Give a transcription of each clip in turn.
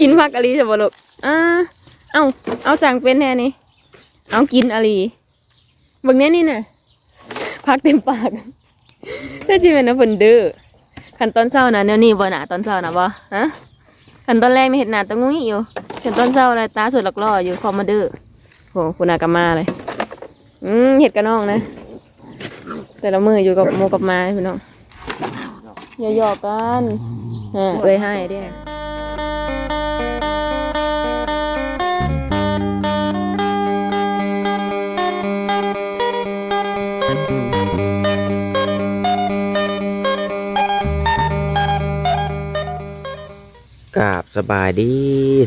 กินผักอะไรจะบ่ลูกอ่าเอาเอาจังเป็นแน่นี่เอากินอะไรบิ่งแน่นี่น่ะผักเต็มปากถ้าจิเป็นนะเพิ่นดื้อขันตอนเช้านะแนวนี้บ่น่ะตอนเช้านะบ่ฮะขันตอนแรกไม่เห็นหนาตะงุ้ยอยู่ขันตอนเช้าเลยตาสุดหลักล่ออยู่พอมาดื้อโหคุณอากามาเลยอืมเห็ดกับน้องนะ แต่ละมืออยู่กับโมกับมาพี่น้องอย่าหยอกกันเอ้ยให้เด้ กราบสบายดี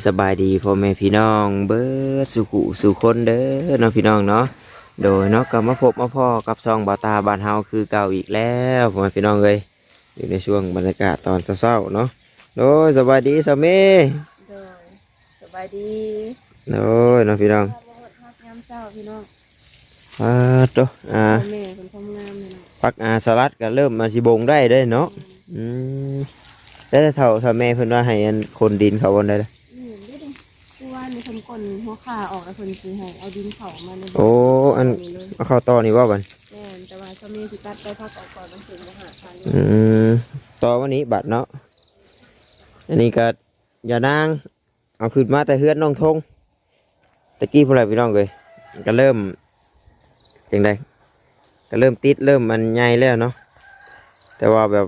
สบายดีพ่อแม่พี่น้อง เบิดสุขุสุคนเด้อเน้องพี่น้องเนาะโดยเนาะก็มาพบมาพ่อกับซองบาตาบานเฮาคือเก่าอีกแล้วพ่อแม่พี่น้องเลยอยู่ในช่วงบรรยากาศตอนเช้าๆเนาะโดยสบายดีสามีโดยสบายดีโดยเน้องพี่น้องพักยามเช้าพี่น้องอ่าโตะอ่าแม่คนทำงานเลยนะพักอาสลัดก็เริ่มมาสิบงได้เด้อเนาะอืม แต่ถ้าเท่าถ้าแม่เพิ่นว่าให้อันคนดินเขาบนได้เลยนี่ได้ดิคือว่ามีคนกลนหัวขาออกแล้วคนซื้อให้เอาดินเผามาในโอ้อันนี้เลยเอาเข้าต่อนี่ว่าบันแม่นแต่ว่าจะมีสิตัดไปพักออกก่อนต้องถึงจะหาทางอืมต่อวันนี้บัตรเนาะอันนี้ก็อย่านางเอาขึ้นมาแต่เฮือนน้องทงตะกี้พวกเราพี่น้องเลยก็เริ่มจังไดก็เริ่มติดเริ่มมันใหญ่แล้วเนาะแต่ว่าแบบ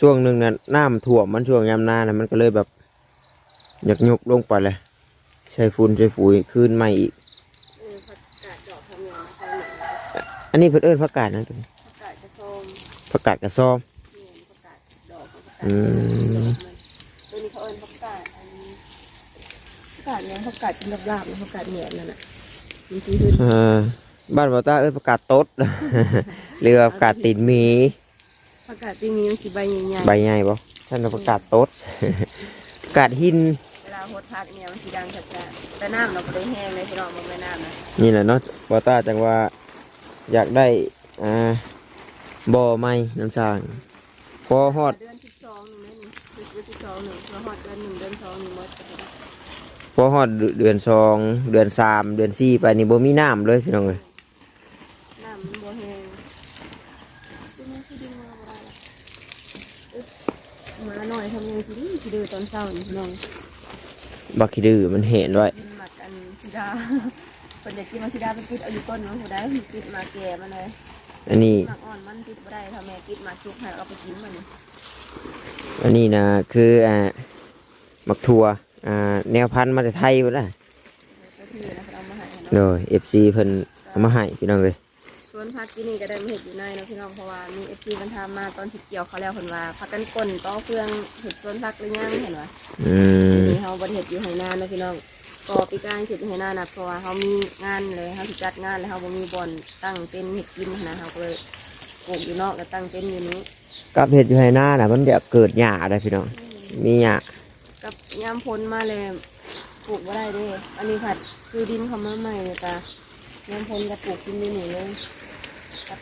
ช่วงหนึ่งน่ะน้ำท่วมมันช่วงยามหนานะมันก็เลยแบบอยากยุบลงไปเลยใช้ฝุ่นใช้ฝุ่ยขึ้นใหม่อีกเออผักกาดดอกทำงานใส่หนึ่งอันนี้เพิ่นเอิ้นผักกาดนะตัวนี้ผักกาดกระซอมผักกาดกระซอมเนี่ยผักกาดดอกผักกาดอืมตัวนี้เขาเอิ้นผักกาดอันนี้ผักกาดเนี่ยผักกาดกินลาบๆแล้วผักกาดเหนียนั่นน่ะมีที่ขึ้นเอ่อบ้านบอต้าเอิ้นประกาศตดเรือประกาศติดห มีผักกาดที่มีมันสีใบใหญ่ใบใหญ่บ่ท่านเอาประกาศตดประกาศหิน ๆเวลาหดผักเนี่ยมันสีดังจัดจ้าแต่น้ำเราก็ได้แห้งเลยพี่น้องมันไม่น้ำนะนี่แหละเนาะบอต้าจังว่าอยากได้อ่าบ่อไม้น้ำสร้างพอฮอดเดือนสิบสองหนึ่งนะนี่เดือนสิบสองหนึ่งพอฮอดเดือนหนึ่งเดือนสองนี่หมดก็ได้พอฮอดเดือนสองเดือนสามเดือนสี่ไปนี่บ่มีน้ำเลยพี่น้องเอ้ย น้ำมันบ่แห้งซึ่งมันสิดึงมาบ่ได้ละอึ๊บมาหน่อยทำยัง สิดื้อสิดื้อตอนเช้านี่พี่น้องบักขี้ดื้อมันเห็นไว้กินหมักกันสิดาคนอยากกินมาสิดาไปกินเอาอยู่ต้นเนาะผู้ใดกินมาแก่มาเลยอันนี้ หมักอ่อนมันกินบ่ได้ถ้าแม่กินหมักชุกให้เอาไปกินมันนี่อันนี้นะคืออ่ามักทัวอ่าแนวพันธุ์มาจากไทยบ่ได้ก็คือนะเอามาให้เนาะโดย FC เพิ่นเอามาให้พี่น้องเอ้ยส่ วนพักที่นี่ก็ได้มาเห็ดอยู่ในเนาะพี่น้องเพราะว่ามีเอฟซีมันทำมาตอนสิเกี่ยวเขาแล้วคนว่าพักกันก้นต่อเครื่องเห็ดส่วนพักหรือยังเห็นว่าอืมทีนี้เขาบริเห็ดอยู่ไหนาเนาะพี่น้องก็ปีกายเห็ดอยู่ไหนานะเพราะว่าเขามีงานเลยเขาสิจัดงานแล้วเขาบ่มีบ่อนตั้งเต็นท์เห็ดกินนะเขาก็เลยปลูกอยู่นอกแล้วตั้งเต็นท์อยู่นี้กับเห็ดอยู่ให้หน้าน่ะมันจะเกิดหญ้าได้พี่น้องมีหญ้ากับยามพ้นมาเลยปลูกบ่ได้เด้อันนี้ผัดคือดินเขามาใหม่เลยตายามพ้นก็ปลูกกินอยู่นี่เลย กับ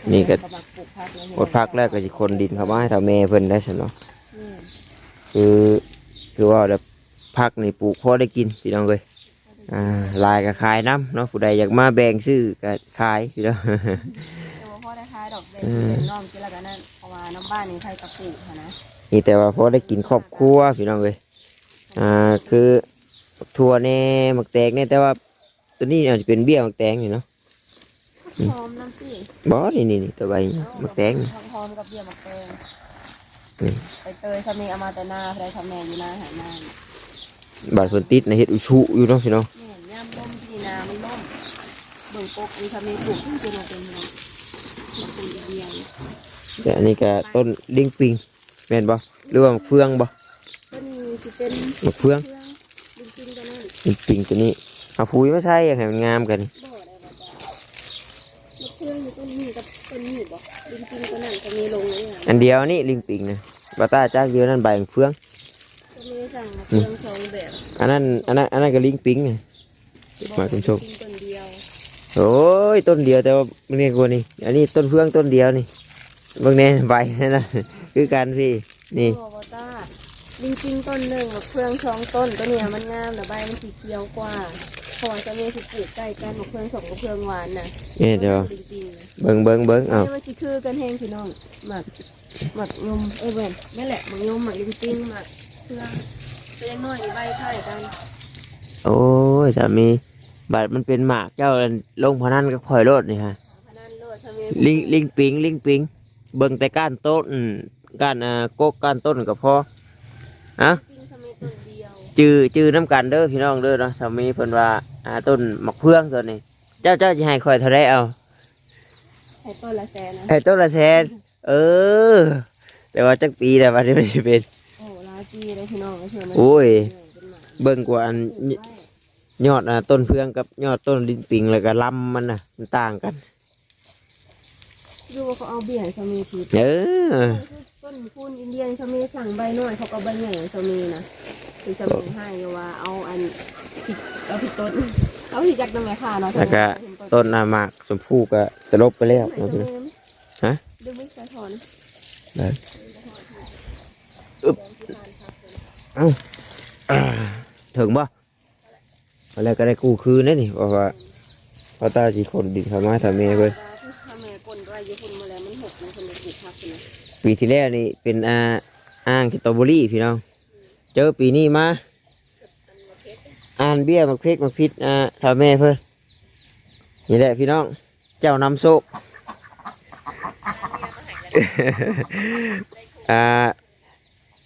ปลูกผักเลยหมดพักแรกก็สิคนดินเข้ามาให้เท่าแม่เพิ่นได้ซั่นเนาะอืมคือคือว่าแบบพักนี่ปลูกพอได้กินพี่น้องเอ้ยอ่าลายก็ขายน้ำเนาะผู้ใดอยากมาแบ่งซื้อก็ขายพี่น้องแต่ว่าพ่อได้ขายดอกเบี้ยเป็นน้องกินแล้วกันนั่นเพราะว่าน้ำบ้านนี่ใครกระปลูกค่ะนะนี่แต่ว่าพอได้กินครอบครัวพี่น้องเอ้ยอ่าคือถั่วแน่หมักแตงเนี่ยแต่ว่าตัวนี้อาจจะเป็นเบี้ยหมักแตงนี่เนาะ หอมน้ำตีบอนี่นี่นี่ตัวใบนี่หมักแตงนี่หอมกับเบี้ยมะเตงนี่ไปเตยสามีเอามาแต่หน้าใครทำแม่อยู่หน้าหายหน้าบาดเพิ่นติดในะเฮ็ดอุชุอยู่เนาะพี่น้องเนี่ยย่ำล่มที่นาไม่ล่มเบิ่งปกมีสามีปลูกขึ้นเป็นมาเป็นเลยมาปลูกเดียวแต่อันนี้ก็ต้นลิงปิงแม่นบ่หรือว่าหมักเฟืองบ่ต้นนี้จะเป็นหมักเฟืองเครื่องดินจริงตัวนั้นลิงปิงตัวนี้เอาปุ๋ยมาใช้ให้มันงามกันบ่ได้บ่ได้มะเขืออยู่ต้ นนี้กับต้นนี้บ่ดินจริงตัวนั้นจะมีลงเลยอะอันเดียวนี่ลิงปิงนะบาต้าจ้าเยอะนั่นใบหมักเฟืองจะมีสั่งมะเขือสองแบบอันนั้นอันนั้นอันนั้นก็ลิงปิงไงมาคุณผู้ชมต้นเดียวโอ้ยต้นเดียวแต่ว่ามันเนี่ยกว่านี่อันนี้ต้นเฟืองต้นเดียวนี่เบางแน่ใบนั่นนะคือกันพี่นี่โบต้าลิงจริงต้นหนึ่งมะเฟืองสองต้นตัวเนี้ยมันงามแต่ใบมันสีเขียวกว่าเพอจะมีสิปลูกใกล้กันมะเฟืองสองมะเฟืองหวานน่ะนี่เดี๋ยวลิงจริงเบิ่งเบิ่งเบิ่งเอานี่มันสิคือกันแห้งพี่น้องหมักหมักยมเอ้ยเว้นนั่นแหละหมักยมหมักลิงจริงหมักเฟืองเป็นยังน้อยนี่ใบไข่กันโอ้ยสามีบัดมันเป็นหมากเจ้าลงพนันกับพลอยโลดนี่ฮะพนันโลดทำไมลิงลิงปิงลิงปิงเบิ่งแต่ก้านต้นก้านอ่ากกก้านต้นก็พออะจริง จื้อจื้อน้ำกันเด้อพี่น้องเด้อเนาะสามีเพิ่นว่าอ่าต้นมะเฟืองตัวนี้เจ้าเจ้าสิให้ข่อยเท่าไรเอาใช้ต้นละแสนนะให้ต้นละแสนเออ แต่ว่าจักปีแล้วบัดนี้มันสิเป็นโอ้ลาจีเลยพี่น้องก็คือมันโอ้ยเป็นหมาเบิ่งกว่าอันยอดอะต้นเฟืองกับยอดต้นลิ้นปิงแล้วก็ลำมันน่ะมันต่างกัน ดูว่าเขาเอาเบี้ยให้สามีผิดเออต้นคูนอินเดียนสามีสั่งใบน้อยเขาก็ใบใหญ่สามีนะคือสามีให้ว่าเอาอันผิดเอาผิดต้นเอาผิดจากตรงไหนค่ะเนาะแล้วก็ต้นอาหมากชมพู่ก็สลบไปแล้วไหนเนาะสาพี่มีน้องฮะดูไม่กระถอนได้อึ๊บเอ้าอ่าถึงบ่อะไรก็ได้กู้คืนได้นี่เพราะว่าเพราะตาสีคนดินเขามาทำเมเพิ่นถ้าแม่กลนไร อยู่คนมาแล้วมันหกมันคนเลยปลูกพักนะปีที่แล้วนี่เป็นอ่าอ่างสตรอเบอรี่พี่น้อง เจอปีนี้มาอ่านเบี้ยมักเพกมักพิษอ่าทำเมเพิ่อนนี่แหละพี่น้อง เจ้านำโซกอ่า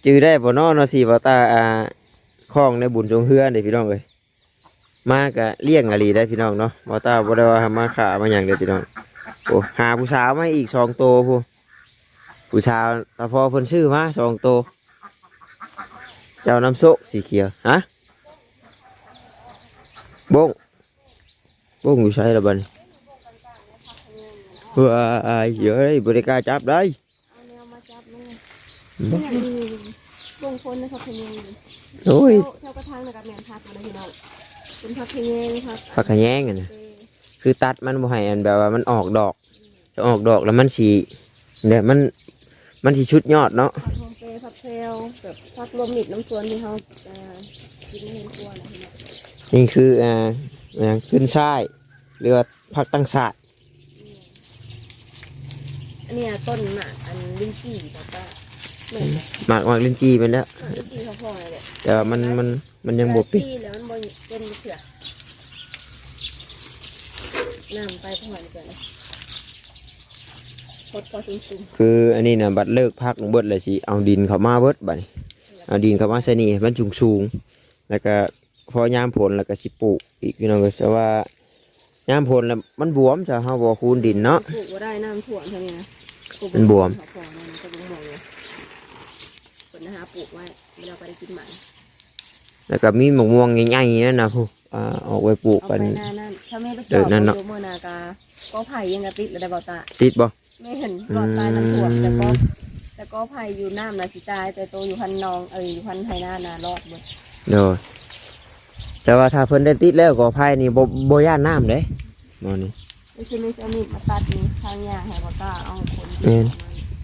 จือได้บ่นอนาะสิบ่ตาอ่าคล้องในบุญจงเฮือนเด้พี่น้องเอ้ยมากะเลี้ยงอะลีได้พี่น้องเนาะบ่ตาบ่ได้ว่ามาขามาหยังเด้อพี่น้อง โอ้หาผู้สาวมาอีกสองโตวพูผู้สาวตาพอเพิ่นชื่อมาสองโตวเจ้าน้ำโซกสีเขียวฮะบงบงอยู่ใช่ละบัดนี้เฮ้ยเฮ้ยบริการจับได้เอาแนวมาจับเลยเนี่ยดีบงคนนะครับพะเยงโอ้ยเท่ากระทั่งนะครับแมนพักมาเลยพี่น้องเป็นพักพะเยงครับผักขะแยงอะนะเป คือตัดมันบ่ให้อันแบบว่ามันออกดอกจะออกดอกแล้วมันสีเนี่ยมันมันสีชุดยอดเนาะผักโฮมเปย์ผักเพลวแบบผักลมมิดน้ำสวนที่เขาเอ่อกินไม่เห็นตัวนะพี่น้องนี่คืออ่าอ่าขึ้นช่ายหรือว่าผักตั้งชาติอันเนี้ยต้นหมากอันลิ้นจี่แบบว่าเหมือนหมากหมากลิ้นจีมันแล้วลิ้นจี่เขาพอเลยแหละแต่ว่ามันมันมันยังบวปิด ลิ้นจี่แล้วมันบเป็นเสือ น้ำไปพอดีกว่านะพดพอซุ้มคืออันนี้นะบัดเลิกพักลงเบิดเลยสิเอาดินเข้ามาเบิดบัดนี้เอาดินเข้ามาใส่นี่ให้มันสูงสูงๆแล้วก็พอยามผลแล้วก็สิปลูกอีกพี่น้องก็แต่ว่ายามผลแล้วมันบวมจะเฮาบ่คูนดินเนาะๆปลูกว่าได้น้ำท่วมเท่านี้นะปลูกมันบวมเขาพอมันก็บวมเลยคนนะฮะปลูกไว้เราก็ได้กินหมัน แล้วก็มีมะม่วงใหญ่ๆนั่นนะผู้อ่าออกไว้ปลูกเอากัไปนหน้านั่นถ้าแม่ไปสเอออบนั่นเนาะโยมเมอร์นากาก็ไผ่ยังกระติดแล้วได้เบาตาติดบ่ ไม่เห็นรอดตายมันถ่วมแต่ก็แต่ก็ไผ่อยู่น้ำนะสิตาย แต่โตวอยู่พันนองเอออยู่พันไทยหน้านารอดหมดเนาะแต่ว่าถ้าเพิ่นได้ติดแล้วก็ภายนี่บ่บ่ย่านน้ำเด้บ่นี่ ไม่ใช่ไม่ใช่มีดมาตัดนี่ทางยางให้เบาตาเอาคนแม่น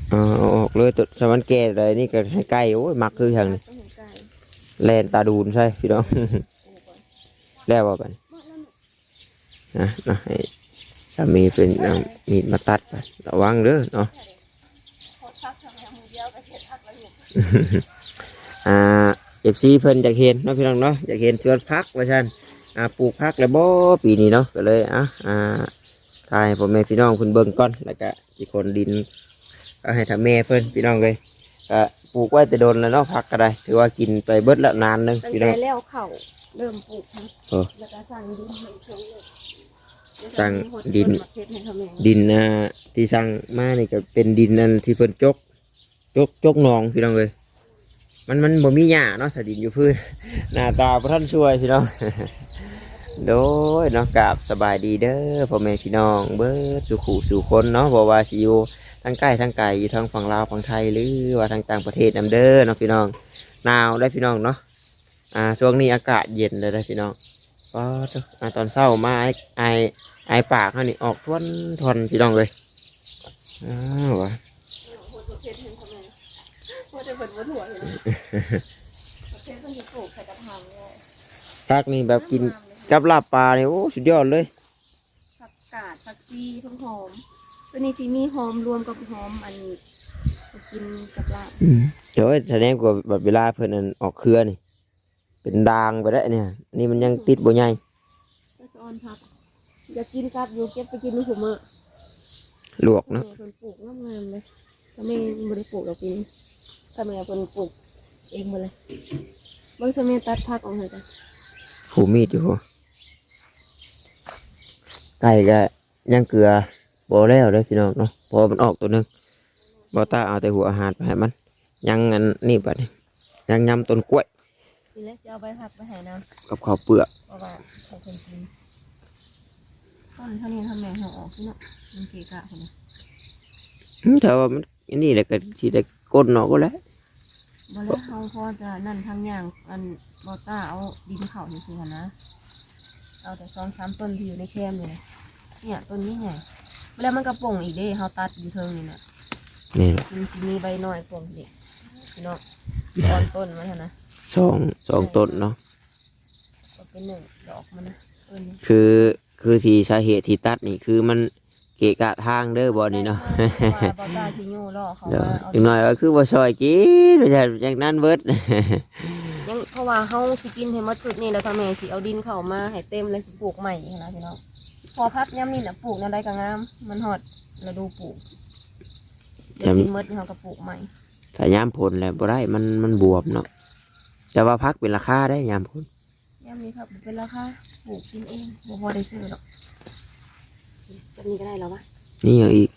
เอาเอาออกเลยตัวสมันแก่เลยนี่ก็ให้ใกล้โอ้ยมักคืออย่างนี้ ต้องเห็นใกล้ แลนตาดูนใช่พี่น้องแล้วว่ากันนะนะให้สามีเป็นมีดมาตัดไประวังเด้อเนาะเขาทักทำไมมือเดียวก็เช็ดทักแล้วอยู่อ่าเอฟซีเพิ่นอยากเห็นเนาะพี่น้องเนาะอยากเห็นสวนพักว่าซั่นอ่าปลูกพักแล้วบ่ปีนี้เนาะก็เลยอะอ่าทายพ่อแม่พี่น้องเพิ่นเบิ่งก่อนแล้วก็สิคนดินก็ให้ทำแม่เพิ่นพี่น้องเลย ก็ปลูกไว้แต่โดนแล้วเนาะพักก็ได้ ถือว่ากินไปเบิดละนานหนึงตั้งพี่น้อแต่ง แล้วเข่าเริ่มปลูกนะเออแล้วก็สั่งดินให้เขาเลยสั่งดินหมักเพชรให้เขาแม่ดินอ่าที่สั่งมานี่ก็เป็นดินนั่นที่เพิ่นจก จกจกหนองพี่น้องเลยมันมันบ่มีหญ้าเนาะถ้าดินอยู่พื้น หน้าตาพระท่านช่วยพี่น้อง โดยเนาะกราบสบายดีเด้อพ่อแม่พี่น้อง เบิดสุขุสู่คนเนาะบ่ว่าสิอยู่ ทั้งใกล้ทั้งไกลอยู่ทั้งฝั่งลาวฝั่งไทยหรือว่าทางต่างประเทศนํเด้อเนาะพี่น้องหนาวได้อพี่น้องเนาะอ่าช่วงนี้อากาศเย็นเลยได้อพี่น้องก็อ่าตอนเช้ามาไอไอไอปากเขานี่ออกทวนทวนพี่น้องเลยอ้าววะโคตรเพชรให้เขาแม่โคตรเพิ่นบ่ถั่วเลยนะเพิ่นสิปลูกใส่กระถางเลยพักนี่แบบกินกับลาบปลาเนี่ยโอ้สุดยอดเลยผักกาดผักซีทั้งหอม ตัวนี้สิมีหอมรวมกับหอมอันกินกับลาบเดี๋ยวแสดงกว่าแบบเวลาเพิ่นอันออกเครือนี่ เป็นดางไปแล้วเนี่ยอันนี่มันยังติดบ่ใหญ่ก็สะออนผักอยากกินกับอยู่เก็บไปกินในหัวมือลวกเนาะ แม่เพิ่นปลูกงามๆเลยถ้าแม่บ่ได้ปลูกดอกปีนี้ถ้าแม่เพิ่นปลูกเองหมดเลยเบิ่งซะแม่ตัดผักออกให้จ้ะผูมีดอยู่หัวไก่ก็ยังเกลือ บ่แล้วเลยพี่น้องเนาะเพอมันออกตัวหนึงบ่ตาเอาแต่หัวอาหารไปให้มัน ยังอันนี่บัดนี้ยังยำต้นกล้วยนี่แหละสิเอาใบผักไปให้น้กับข้าวเปลือกเพราะว่าเขาเพิ่นกินต้นเท่านี้ทำแม่เฮาออกพี่เนาะมันเกะกะพุ่นน่ะอืมแต่ว่ามันอันนี้แหละก็สิได้ก้นเนาะก็แล้วบ่แล้วเฮาพอจะนั่นทางอย่างอันบ่ต้าเอาดินเข้าซื่อๆหั่นนะเอาแต่2 3ต้นที่อยู่ในแคมนี่นะเนี่ยต้นนี้ไง แล้วมันก็ป่งอีกเด้เฮาตัดอยู่เทิงนี่น่ะนี่แหละมันสิมีใบน้อยป่งเด็กพี่น้องตอนต้นมันหั่นนะสองสองต้นเนาะก็เป็นหนึ่งดอกมันนะต้นนี้คือคือที่สาเหตุที่ตัดนี่คือมันเกะกะทางเด้อบ่นี่เนาะ ว่าบ่ต้าสิโย่ล่อเขาเดี๋ยวว่าเอา อีกหน่อยก็คือบ่ซอยกินบ่ใช่จากนั้นเบิด ยังเพราะว่าเฮาสิกินให้หมดจุดนี่แล้วก็แม่สิเอาดินเข้ามาให้เต็มเลยสิปลูกใหม่หั้นนะพี่น้อง พอพักย่ำนี่น่ะปลูกแนวใดก็งาม มันฮอดฤดูปลูกเดี๋ยวกินหมดนี่เฮาก็ปลูกใหม่ถ้ายามผลแล้วบ่ได้มันมันบวมเนาะแต่ว่าพักเป็นราคาได้ยามผลย่ำนี้ครับเป็นราคาปลูกกินเองบ่พอได้ซื้อหรอกสักนี้ก็ได้แล้ววะนี่เอาอีก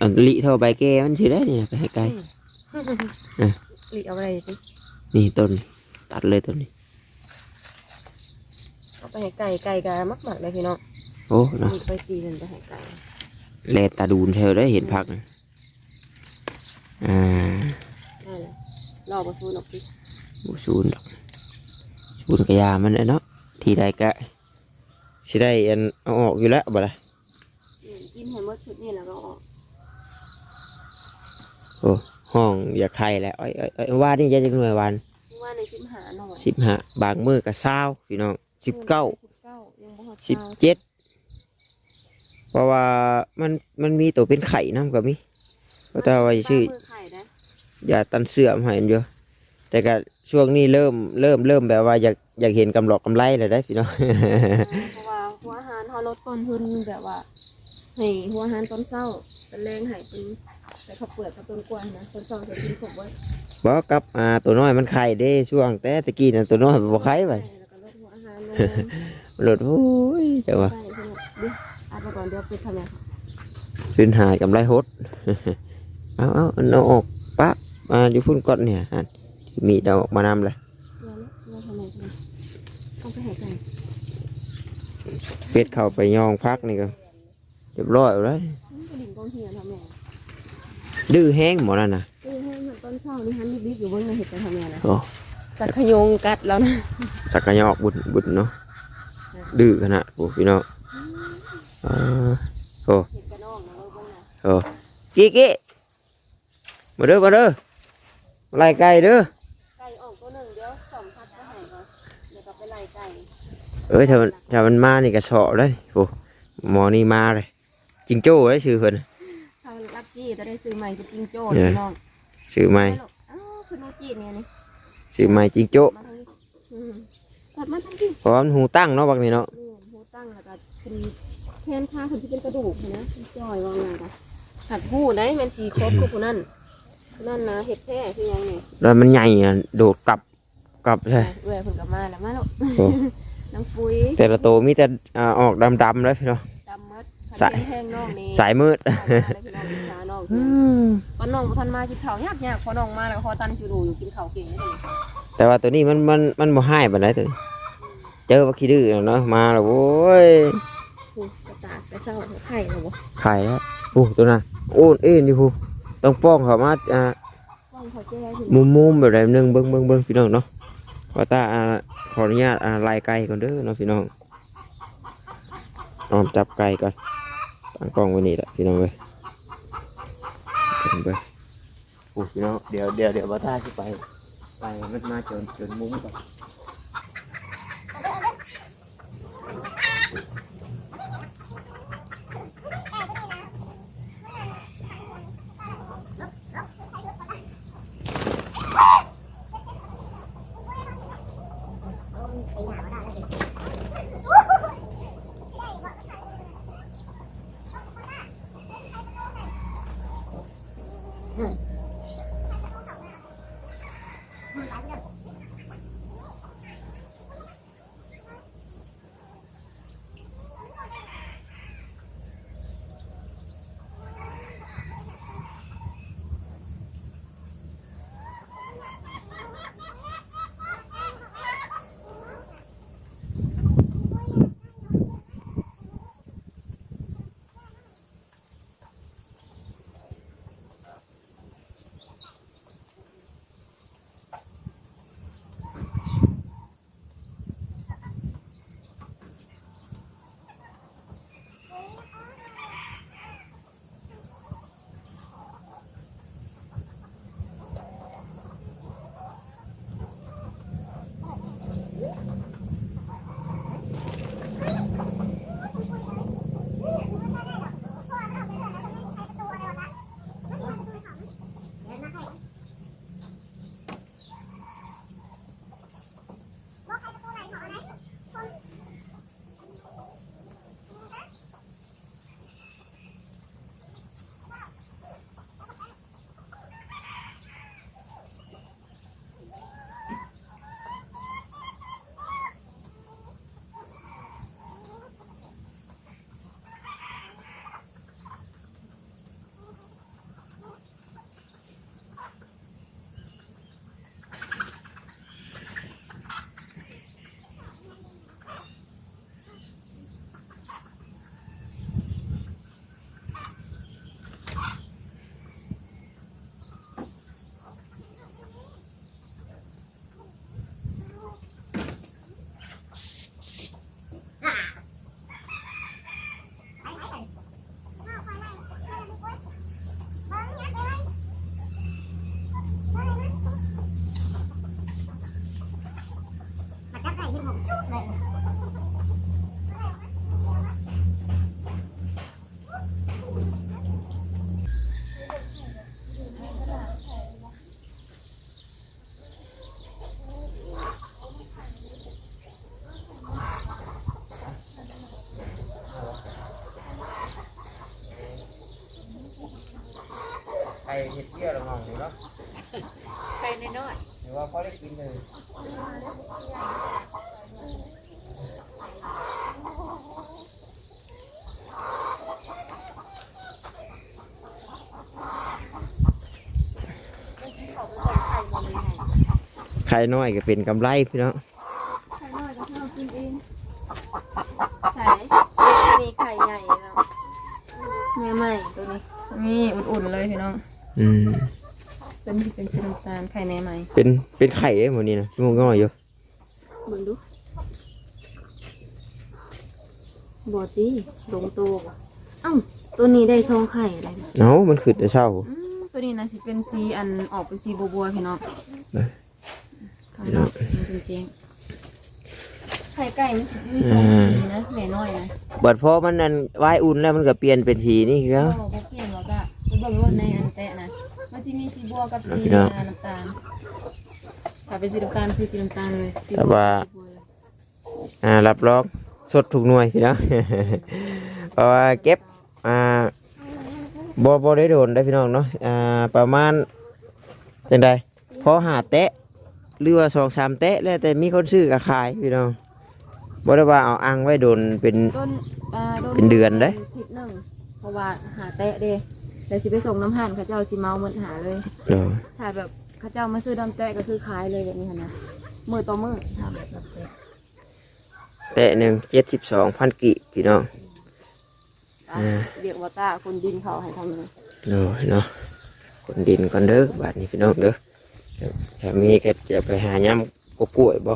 อันลิเท่าใบแก้มันสิได้นี่นะไปให้ไกลเออหลีเอาไปได้ตินี่ต้นนี่ตัดเลยต้นนี้เอา ไปให้ไก่ไก่ก็มักๆเลยพี่น้องโอ้เนาะหลีไปตีมันไปให้ไก่แลตาดูนเธอได้เห็นพักนะอ่าได้เลยรอบ่สู้นกติบ่ศูนย์ดอกศูนย์กระยามันน่ะเนาะที่ใดก็สิได้อันเอาออกอยู่แล้วบ่ล่ะอืมกินให้หมดชุดนี่แล้วก็ออกโอ้ห้องอยากไข่แหละไอ้ไอ้ไอ้ว่านี่จะจังหน่วยวันว่าในสิบหาหน่อยสิบห้าบางมือกับเศร้าพี่น้อง สิบเก้าสิบเก้ายังบ่ฮอดสิบเก้าเจ็ดเพราะว่ามันมันมีตัวเป็นไข่น้ำกับมีก็แต่ว่าชื่อมืไข่นะยาตันเสื่อมให้มันอยู่แต่ก็ช่วงนี้เริ่มเริ่มเริ่มแบบว่าอยากอยากเห็นกำหลอกกำไรเลยได้อพี่น้องเพราะว่าหัวอาหารเขาลดต้นทุนแบบว่าให้หัวอาหารต้นเศร้าเป็นแรงให้เป็นแต่ข้าวเปลือกกับต้นกล้วยนะต้นเศร้าจะกินครบไว้บอกกับอ่าตัวน้อยมันไข่เด้ช่วงแต่ตะกี้น่ะตัวน้อยมันบ่ไข่ไป รลงหลดโอ้ยเจ้าว่าไปใช่ไหมดิอาไปก่อนเดี๋ยวไปทำยังเป็นหายกำไรหดเอาเอาเอาเอาออกปะมาอยู่พุ่นก่อนเนี่ยอันที่มีดเอาออกมานำเลยเดี๋ยวนะเดี๋ยวทำยังต้องไปให้ไก่เป็ดเข้าไปยองพักนี่ก็เรียบร้อยแล้วมันก็ดิ่งกองเฮียทำยังดื้อแห้งหมดแล้วนะเออให้มันต้นเศร้านี่ฮันบิ๊กๆอยู่เบนในเห็ดไปทำยังนะ โอ้จักขยงกัดแล้วนะสักกะยอกบุญบุญเนาะดื้อขนาดพวกพี่น้องอ่าโอ้เห็ดกระนองนะเราเบิ่งนะโอ้กี้กี้มาเด้อมาเด้อมาไล่ไก่เด้อไก่ออกตัวหนึ่งเดี๋ยวสองพัดไปให้ก่อนเดี๋ยวก็ไปไล่ไก่เอ้ยถ้ามันถ้ามันมานี่กระสอบเลยโอ้หมอนี่มาเลยจิงโจ้เลยชื่อเพิ่นถ้าลักกี้จะได้ซื้อใหม่จะจิงโจ้เออพี่น้องชื่อใหม่ลูกอ้าวคือโนจิเนี่ยนี่ ชื่อใหม่จิงโจ้มาทางนี้อืมตัดมาทางนี้เพราะว่ามันหูตั้งเนาะบักนี่เนาะนี่หูตั้งแล้วก็เป็นแทนข้าคนที่เป็นกระดูกนะจอยวางไงกันหัดหูได้แมันสีครบกับผู้นั่นผู้นั่นนะเห็ดแท้คือยังไงแล้วมันใหญ่อะโดดกลับกลับใช่เว้ยเพิ่นกลับมาแล้วมาลูกโอ้น้องปุ้ยแต่ละโตวมีแต่อ่าออกดำๆเลยพี่น้องดำมัด สายแห้งน้องนี่สายมืดเอามาเลยพี่น้องกินชาน้องตอนน้องบ่ทันมากินข้าวยากยากพอน้องมาแล้วพอตันจูดูอยู่กินข้าวเก่งเลยแต่ว่าตัวนี้มันมันมันบ่ให้ปานใดตัวนี้เจอว่าขี้ดื้อแล้วเนาะมาแล้วโว้ยโอ้กระตากกระเซ้าไข่แล้วบ่ไข่แล้วโอ้ตัวน่ะโอ้นเอ็นอยู่พูต้องป้องเขามาอ่าป้องเขาแจ้ถึงมุมมุมๆแบบใดหนึงเบิ่งเบิ่งเบิ่งพี่น้องเนาะว่าตาอ่าขออนุญาตอ่าไล่ไก่ก่อนเด้อเนาะพี่น้องออมจับไก่ก่อน ตั้งกล้องไว้นี่แหละพี่น้องเว้ยไปโอ้พี่น้องเดี๋ยวเดี๋ยวเดี๋ยวบาต้าจะไป ไปมันมาจนจนมุ้งก่อน ไข่น้อยหรือว่าพอได้กินเลยไข่น้อยก็เป็นกำไรพี่น้องไข่น้อยก็เท่ากินเองใส่มีไข่ใหญ่แล้วแม่ใหม่ตัวนี้นี่อุ่นๆเลยพี่น้อง อืม เป็นที่เป็นสีน้ำตาลไข่แม่ใหม่เป็นเป็นไข่ได้หมดนี่นะงงง่อยอยู่เบิ่งดูบอตี้ลงตัวบ่เอ้าตัวนี้ได้ทองไข่อะไรนะเนามันขึ้นแต่เช้าอืมตัวนี้นะสิเป็นสีอันออกเป็นสีบัวๆพี่น้องเอ้ยข้างนอกเป็นจริงๆไข่ไก่มันสิมีสองสีนะแม่น้อยนะบัดพอมันนั่นวายอุ่นแล้วมันก็เปลี่ยนเป็นสีนี่คือก็เขาบ่เปลี่ยนหรอกอะไปเบิ่งรถในอันแตะนะมัน สิมีสีบัวกับสีพี่น้องน้ำตาลถ้าเป็นสีน้ำตาลคือสีน้ำตาลเลยสีแต่บัวว่าสีบัวเลยอ่ารับรองสดทุกหน่วยพี่น้อง เพราะว่าเก็บอ่าบ่บ่ได้โดนได้พี่น้องเนาะอ่าประมาณจังใดพอหาแตะหรือว่าสองสามแตะแล้วแต่มีคนซื้อก็ขายพี่น้องบ่ได้ว่าเอาอังไว้โดนเป็น ต้นอ่าโเป็นเดือนเด้ ทิศหนึ่งเพราะว่าหาแตะเด้ แล้วสิไปส่งน้ำหันเขาเจ้าสิเมาเหมือนหาเลยเนาะถ้าแบบเขาเจ้ามาซื้อดำแตะก็คือขายเลยแบบนี้หั้นนะมือต่อมือทำแบบดำแตะแตะหนึ่งเจ็ดสิบสองพันกิพี่น้อง อะเรียกว่าตาคนดินเขาให้ทำเลยเนาะเนาะคนดินก่อนเด้อบาดนี้พี่น้องเด้อถ้ามีก็จะไปหาย้ำกกล้วยบ่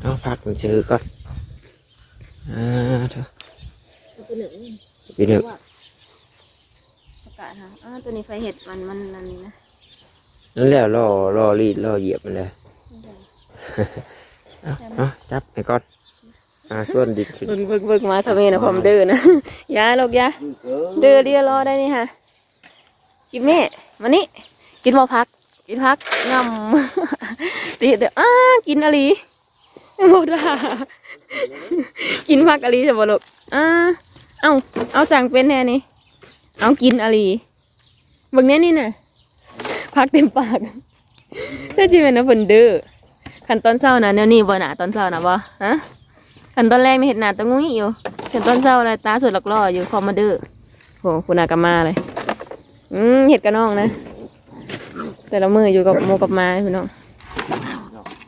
เอาพักมันซื้อก่อนอ่าเถอะตัวหนึ่ง พี่หนึ่งว่า สากาศฮะอ่าตัวนี้ไฟเห็ดมันมันนั่นนี่นะนั่นแหล้วล่อล่อรีดล่อเหยียบมันเลยเอาเอาจับไอ้ก๊อตอ่าส่วนดิดขึ้นเบิ่งเบิ่งเบิ่งมาทำไมนะผมเดินนะยาลูกยาเดินเรียรอได้นี่ค่ะกินแม่มานี่กินพอพัก กินพักงำตีเดี๋ยวอ้ากินอะไรหมดละกินพักอะไรจะบ่ลูกอ่าเอ้าเอาจังเป็นแน่นี่ เอากินอะไรเบิ่งแน่นี่น่ะพักเต็มปากถ้าจีเป็นนะเพิ่นเด้อขันตอนเช้านะแนวนี้บ่หนาตอนเช้านะบ่ฮะขันตอนแรกไม่เห็นหน้าตะงุ้ยอยู่ขันตอนเช้าอะไรตาสวยหลักล่ออยู่คอมมาดื้อโหคุณอากามาเลย อืมเห็ดกับน้องนะ แต่ละมืออยู่กับโมกับมาพี่น้อง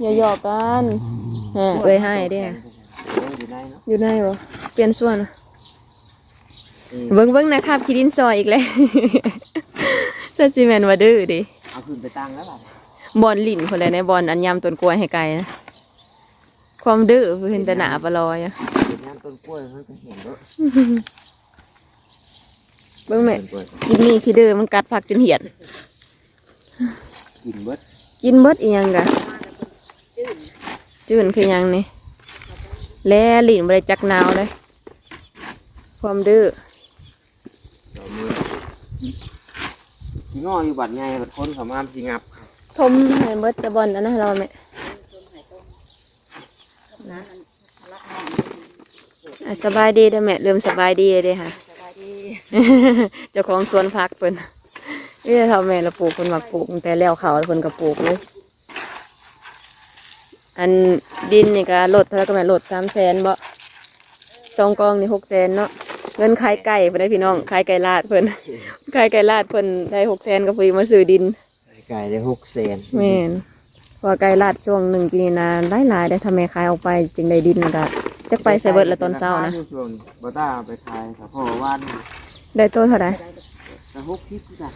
อย่าหยอกกันฮะเอ้ยให้เด้ออยู่ในบ่เปลี่ยนส่วนอะ เบิ้งเบิ้งนะครับคิดินซอยอีกแล้วเซอร์ซีแมนว่าดื้อดิเอาขึ้นไปตั้งแล้วล่ะบอลลิ่นคนเลยในบอลอันยำต้นกล้วยให้ไกลนะความดื้อเห็นแต่หนาปลาลอยอะเป็นน้ำต้นกล้วยมันก็เห็นด้วยเบิ้งแม่ต้นกล้วยกินนี่ขี้ดื้อมันกัดผักจนเหียดกินเบิดกินเบิดอีหยังกะจื่นคือหยังนี่แล่ลิ่นบริจักหนาวเลยความดื้อ เอามือที่งออยู่บัดไงบัดคนเขามาสิงับทมเห็นเบิดแต่บอลอันนั้นเราไหมนะอะสบายดีเด้อแม่เริ่มสบายดีเลยเด้อค่ะ สบายดี เจ้าของสวนพักเพิ่นนี่จะทำแม่ละปลูกเพิ่นมักปลูกตั้งแต่แล้วเขาแล้วเพิ่นก็ปลูกเลย อันดินนี่ก็ลดเท่าไหร่ก็แม่ลดสามแสนบ่สองกองนี่หกแสนเนาะ เงินขายไก่เพิ่นได้พี่น้องขายไก่ลาดเพิ่นขายไก่ลาดเพิ่นได้หกแสนก็ฟรีมาซื้อดินไก่ได้หกแสนแม่นเพราะว่าไก่ลาดช่วงหนึ่งปีนี้นะหลายหลายๆได้ทำแม่ขายออกไปจึงได้ดินก็จักไปใส่เบิดละตอนเช้านะช่วงบ่ต้าเอาไปขายครับเพราะว่าวันได้โตเท่าไหร่กระหกทิพย์จ้ะ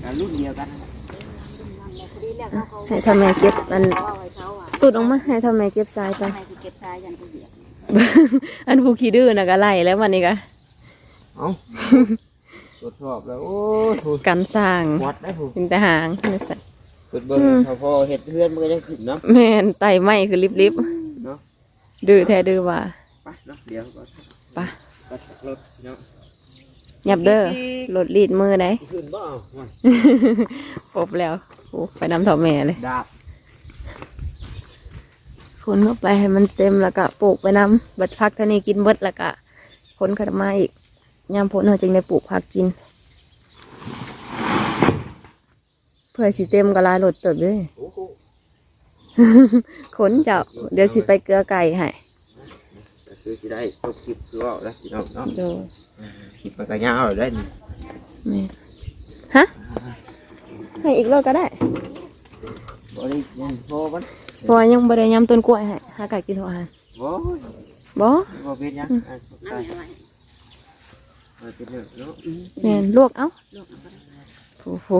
แต่รุ่นเดียวกันนั่นแหละพอดีแล้วเขาเขาให้ทำแม่เก็บอันเขาเอาไว้เขาอะตุดออกมาให้ทำแม่เก็บทรายไปให้ที่เก็บทรายยันที่เหยียบ อันผู้ขี้ดื้อนะก็ไล่แล้ววันนี้ก็เอ้าตรวจสอบแล้วโอ้ยถูกกันสร้างวัดได้ถูกเป็นแต่หางนี่สัตว์สุดเบิ้งพอพอเห็ดเพื่อนมันก็ยังขึ้นเนาะแม่นไตไหมคือลิบลิบเนาะๆดื้อแท้ดื้อว่าไปเนาะเดี๋ยวก่อนไปไปรถเนาะหยับเด้อรถลีดมือได้ขึ้นบ่เอาว่ะปบแล้วโอ้ไปนำเท่าแม่เลย ดาบ คนเข้าไปให้มันเต็มแล้วก็ปลูกไปนำบัดพักเท่านี้กินเบิดแล้วก็คนขัดมาอีกยามพ้นเราจึงได้ปลูกผักกิน เพื่อสิเต็มก็หลายรถเติบเด้วยโอ้โหขนเจ้าเดี๋ยวสิไปเกลือไก่ให้ก็คือสิได้จบคลิปคือว่าแล้วพี่น้องเนาะโดยคลิปมันก็ยาวเลยได้นี่แม่ฮะให้อีกรอบก็ได้ บ่ได้ยังพอมันเพราะว่ายังบ่ได้ยำต้นกล้วยให้หาไก่กินเท่าอาหารบ่บ่บ่เป็นหยังอะไปนั่นอะไรเอาเป็นเรื่องเนาะแม่นลวกเอ้าลูกเอาไปได้โอ้โห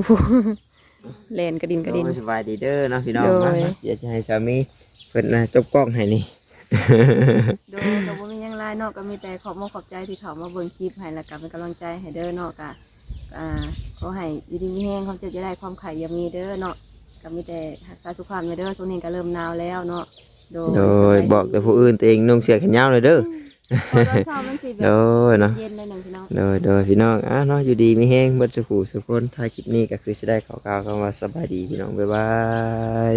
แลนกระดินกระดินโอ้ยสบายดีเด้อเนาะพี่น้องโดยมาเดี๋ยวจะให้สามีเพิ่นนะจบกล้องให้นี่โดยก็บ่มีหยังหลายเนาะก็มีแต่ขอบมขอบใจที่เขามาเบิ่งคลิปให้แล้วก็เป็นกำลังใจให้เด้อเนาะก็อ่าขอให้อยู่ดีมีแห้งความเจ็บจะได้ความไข่อย่ามีเด้อเนาะ ก็มีแต่รักษาสุขภาพไว้เด้อช่วงนี้ก็เริ่มหนาวแล้วเนาะโดยโดยบอกแต่ผู้อื่นตัวเองนุ่งเสื้อแขนยาวเลยเด้อพอตอนเช้ามันสิแบโดบยเนาะเย็นหน่อยหนึงพี่น้องโดยโดยพี่น้องอะเนาะอยู่ดีมีแห้งเบิดสุขุสุขคนท้ายคลิปนี้ก็คือจะได้ข่าวๆคำว่าสบายดีพี่น้องบ๊ายบาย